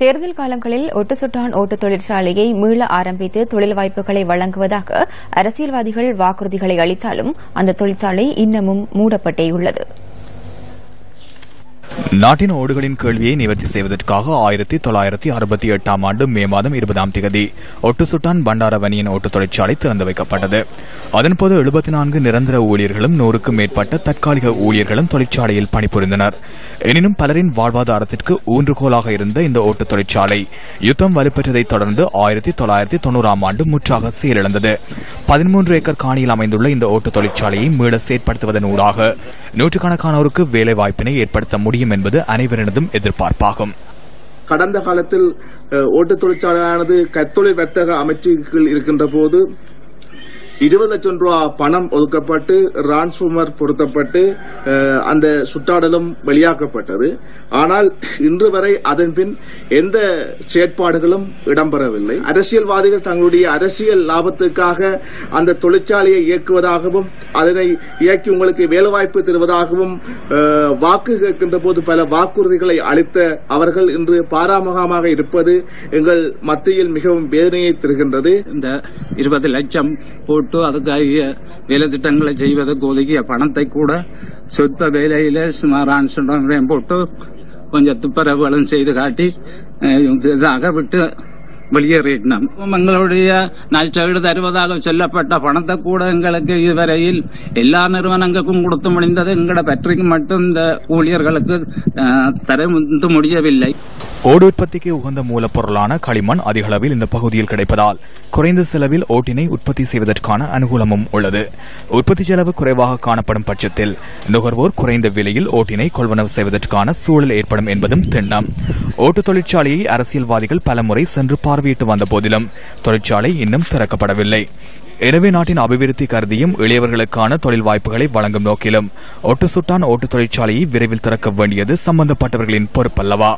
தேர்தல் காலங்களில் ஒட்டுசுட்டான் ஓட்டு தொழிற்சாலையை மீள ஆரம்பித்து தொழில் வாய்ப்புகளை வழங்குவதாக அரசியல்வாதிகள் வாக்குறுதிகளை அளித்தாலும் அந்த தொழிற்சாலை இன்னமும் மூடப்பட்டேயுள்ளது. நாட்டின் ஓடுகளின் கேள்வியை நிவர்த்தி செய்வதற்காக ஆயிரத்தி தொள்ளாயிரத்தி அறுபத்தி எட்டாம் ஆண்டு மே மாதம் இருபதாம் தேதி ஒட்டுசுட்டான் பண்டாரவனியின் ஓட்டு தொழிற்சாலை திறந்து வைக்கப்பட்டது. அதன்போது எழுபத்தி நான்கு நிரந்தர ஊழியர்களும் நூறுக்கும் மேற்பட்ட தற்காலிக ஊழியர்களும் தொழிற்சாலையில் பணிபுரிந்தனர். எனினும் பலரின் வாழ்வாதாரத்திற்கு ஊன்றுகோலாக இருந்த இந்த ஓட்டு தொழிற்சாலை யுத்தம் வலுப்பெற்றதை தொடர்ந்து ஆயிரத்தி தொள்ளாயிரத்தி தொண்ணூறாம் ஆண்டு முற்றாக செயலிழந்தது பதிமூன்று ஏக்கர் காணியில் அமைந்துள்ள இந்த ஓட்டு தொழிற்சாலையை மீள செயற்படுத்துவதன் ஊடாக நூற்றுக்கணக்கானோருக்கு வேலைவாய்ப்பினை ஏற்படுத்த முடியும் என்பது அனைவரினதும் எதிர்பார்ப்பாகும். கடந்த காலத்தில் ஓட்டு தொழிற்சாலையானது கைத்தொழில் வர்த்தக அமைச்சுகள் இருக்கின்ற போது இருபது லட்சம் ரூபா பணம் ஒதுக்கப்பட்டு டிரான்ஸ்ஃபார்மர் பொருத்தப்பட்டு அந்த சுற்றாடலும் வெளியாக்கப்பட்டது. ஆனால் இன்று வரை அதன் பின் எந்த செயற்பாடுகளும் இடம்பெறவில்லை. அரசியல்வாதிகள் தங்களுடைய அரசியல் லாபத்துக்காக அந்த தொழிற்சாலையை இயக்குவதாகவும் அதனை இயக்கி உங்களுக்கு வேலைவாய்ப்பு தருவதாகவும் வாக்கு கேட்கின்ற போது பல வாக்குறுதிகளை அளித்த அவர்கள் இன்று பாராமுகமாக இருப்பது எங்கள் மத்தியில் மிகவும் வேதனையை தருகின்றது. இந்த இருபது லட்சம் போட்டு போட்டு அதுக்காகிய வேலை திட்டங்களை செய்வதற்கு ஒதுக்கிய பணத்தை கூட சொற்ப வேலையில சுமாரான சொல்றேன் போட்டு கொஞ்சம் துப்பரவுகளும் செய்து காட்டி இதாக விட்டு வெளியேறினோம் எங்களுடைய நஷ்டஈடு தருவதாக சொல்லப்பட்ட பணத்தை கூட எங்களுக்கு இதுவரையில் எல்லா நிறுவனங்களுக்கும் கொடுத்து முடிந்தது. எங்களோட பற்றிக்கு மட்டும் இந்த ஊழியர்களுக்கு அஹ், தர முடியவில்லை. ஓடு உற்பத்திக்கு உகந்த மூலப்பொருளான களிமண் அதிக அளவில் இந்த பகுதியில் கிடைப்பதால் குறைந்த செலவில் ஓட்டினை உற்பத்தி செய்வதற்கான அனுகூலமும் உள்ளது. உற்பத்தி செலவு குறைவாக காணப்படும் பட்சத்தில் நுகர்வோர் குறைந்த விலையில் ஓட்டினை கொள்வனவு செய்வதற்கான சூழல் ஏற்படும் என்பதும் திண்ணம். ஓட்டு தொழிற்சாலையை அரசியல்வாதிகள் பலமுறை சென்று பார்வையிட்டு வந்த போதிலும் தொழிற்சாலை இன்னும் திறக்கப்படவில்லை. எனவே நாட்டின் அபிவிருத்தி கருதியும் இளையவர்களுக்கான தொழில் வாய்ப்புகளை வழங்கும் நோக்கிலும் ஒட்டு சுட்டான் ஓட்டு தொழிற்சாலையை விரைவில் திறக்க வேண்டியது சம்பந்தப்பட்டவர்களின் பொறுப்பல்லவா.